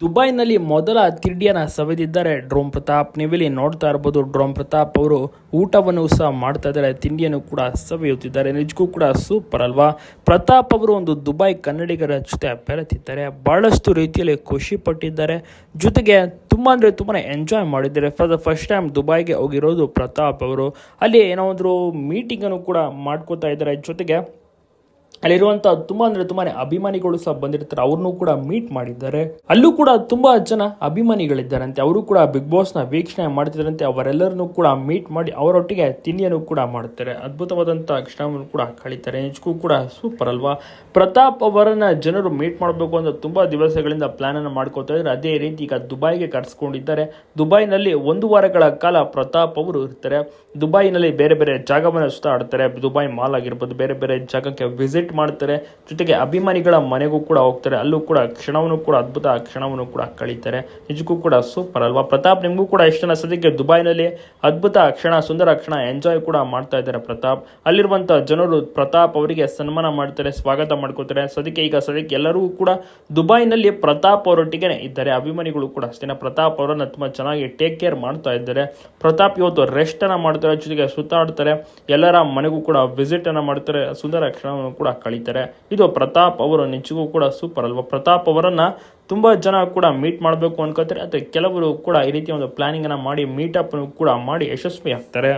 ದುಬೈನಲ್ಲಿ ಮೊದಲ ತಿಂಡಿಯನ್ನು ಸವೆದಿದ್ದಾರೆ ಡ್ರೋಮ್ ಪ್ರತಾಪ್. ನೀವಿಲ್ಲಿ ನೋಡ್ತಾ ಇರ್ಬೋದು ಡ್ರೋಮ್ ಪ್ರತಾಪ್ ಅವರು ಊಟವನ್ನು ಸಹ ಮಾಡ್ತಾ ಇದ್ದಾರೆ. ತಿಂಡಿಯನ್ನು ಕೂಡ ಸವಿಯುತ್ತಿದ್ದಾರೆ. ನಿಜಕ್ಕೂ ಕೂಡ ಸೂಪರ್ ಅಲ್ವಾ? ಪ್ರತಾಪ್ ಅವರು ಒಂದು ದುಬೈ ಕನ್ನಡಿಗರ ಜೊತೆ ಬೆರೆತಿದ್ದಾರೆ. ಬಹಳಷ್ಟು ರೀತಿಯಲ್ಲಿ ಖುಷಿ ಪಟ್ಟಿದ್ದಾರೆ. ಜೊತೆಗೆ ತುಂಬ ಅಂದರೆ ತುಂಬಾ ಎಂಜಾಯ್ ಮಾಡಿದ್ದಾರೆ. ಫಾರ್ ದ ಫಸ್ಟ್ ಟೈಮ್ ದುಬೈಗೆ ಹೋಗಿರೋದು ಪ್ರತಾಪ್ ಅವರು. ಅಲ್ಲಿ ಏನೋ ಒಂದು ಮೀಟಿಂಗನ್ನು ಕೂಡ ಮಾಡ್ಕೋತಾ ಇದ್ದಾರೆ. ಜೊತೆಗೆ ಅಲ್ಲಿರುವಂಥ ತುಂಬ ಅಂದರೆ ತುಂಬಾ ಅಭಿಮಾನಿಗಳು ಸಹ ಬಂದಿರ್ತಾರೆ. ಅವ್ರನ್ನೂ ಕೂಡ ಮೀಟ್ ಮಾಡಿದ್ದಾರೆ. ಅಲ್ಲೂ ಕೂಡ ತುಂಬ ಜನ ಅಭಿಮಾನಿಗಳಿದ್ದಾರಂತೆ. ಅವರು ಕೂಡ ಬಿಗ್ ಬಾಸ್ನ ವೀಕ್ಷಣೆ ಮಾಡ್ತಿದ್ದಾರಂತೆ. ಅವರೆಲ್ಲರನ್ನು ಕೂಡ ಮೀಟ್ ಮಾಡಿ ಅವರೊಟ್ಟಿಗೆ ತಿಂಡಿಯನ್ನು ಕೂಡ ಮಾಡ್ತಾರೆ. ಅದ್ಭುತವಾದಂಥ ಕ್ಷಣವನ್ನು ಕೂಡ ಕಳೀತಾರೆ. ನಿಜಕ್ಕೂ ಕೂಡ ಸೂಪರ್ ಅಲ್ವಾ? ಪ್ರತಾಪ್ ಅವರನ್ನ ಜನರು ಮೀಟ್ ಮಾಡಬೇಕು ಅಂತ ತುಂಬ ದಿವಸಗಳಿಂದ ಪ್ಲಾನನ್ನು ಮಾಡ್ಕೋತಾ ಇದ್ದಾರೆ. ಅದೇ ರೀತಿ ಈಗ ದುಬೈಗೆ ಕರೆಸ್ಕೊಂಡಿದ್ದಾರೆ. ದುಬೈನಲ್ಲಿ ಒಂದು ವಾರಗಳ ಕಾಲ ಪ್ರತಾಪ್ ಅವರು ಇರ್ತಾರೆ. ದುಬೈನಲ್ಲಿ ಬೇರೆ ಬೇರೆ ಜಾಗವನ್ನು ಸುತ್ತಾಡ್ತಾರೆ. ದುಬೈ ಮಾಲ್ ಆಗಿರ್ಬೋದು, ಬೇರೆ ಬೇರೆ ಜಾಗಕ್ಕೆ ವಿಸಿಟ್ ಮಾಡ್ತಾರೆ ಜೊತೆಗೆ ಅಭಿಮಾನಿಗಳ ಮನೆಗೂ ಕೂಡ ಹೋಗ್ತಾರೆ. ಅಲ್ಲೂ ಕೂಡ ಕ್ಷಣವನ್ನು ಕೂಡ ಅದ್ಭುತ ಕ್ಷಣವನ್ನು ಕೂಡ ಕಳೀತಾರೆ. ನಿಜಕ್ಕೂ ಕೂಡ ಸೂಪರ್ ಅಲ್ವಾ? ಪ್ರತಾಪ್, ನಿಮಗೂ ಕೂಡ ಇಷ್ಟನ ಸದ್ಯಕ್ಕೆ ದುಬೈನಲ್ಲಿ ಅದ್ಭುತ ಕ್ಷಣ, ಸುಂದರ ಕ್ಷಣ, ಎಂಜಾಯ್ ಕೂಡ ಮಾಡ್ತಾ ಇದ್ದಾರೆ ಪ್ರತಾಪ್. ಅಲ್ಲಿರುವಂಥ ಜನರು ಪ್ರತಾಪ್ ಅವರಿಗೆ ಸನ್ಮಾನ ಮಾಡ್ತಾರೆ, ಸ್ವಾಗತ ಮಾಡ್ಕೋತಾರೆ ಸದ್ಯಕ್ಕೆ ಈಗ ಸದ್ಯಕ್ಕೆ ಎಲ್ಲರೂ ಕೂಡ ದುಬೈನಲ್ಲಿ ಪ್ರತಾಪ್ ಅವರೊಟ್ಟಿಗೆ ಇದ್ದಾರೆ. ಅಭಿಮಾನಿಗಳು ಕೂಡ ಅಷ್ಟೇ ಪ್ರತಾಪ್ ಅವರನ್ನು ತುಂಬ ಚೆನ್ನಾಗಿ ಟೇಕ್ ಕೇರ್ ಮಾಡ್ತಾ ಇದ್ದಾರೆ. ಪ್ರತಾಪ್ ಇವತ್ತು ರೆಸ್ಟ್ ಅನ್ನ ಮಾಡ್ತಾರೆ. ಜೊತೆಗೆ ಸುತ್ತಾಡ್ತಾರೆ. ಎಲ್ಲರ ಮನೆಗೂ ಕೂಡ ವಿಸಿಟ್ ಅನ್ನ ಮಾಡ್ತಾರೆ. ಸುಂದರ ಕ್ಷಣವನ್ನು ಕೂಡ ಕಳೀತಾರೆ. ಇದು ಪ್ರತಾಪ್ ಅವರು ನಿಜಕ್ಕೂ ಕೂಡ ಸೂಪರ್ ಅಲ್ವಾ? ಪ್ರತಾಪ್ ಅವರನ್ನ ತುಂಬಾ ಜನ ಕೂಡ ಮೀಟ್ ಮಾಡಬೇಕು ಅನ್ಕೋತಾರೆ. ಅಥವಾ ಕೆಲವರು ಕೂಡ ಈ ರೀತಿಯ ಒಂದು ಪ್ಲಾನಿಂಗ್ ಅನ್ನ ಮಾಡಿ ಮೀಟಪ್ ಕೂಡ ಮಾಡಿ ಯಶಸ್ವಿ ಆಗ್ತಾರೆ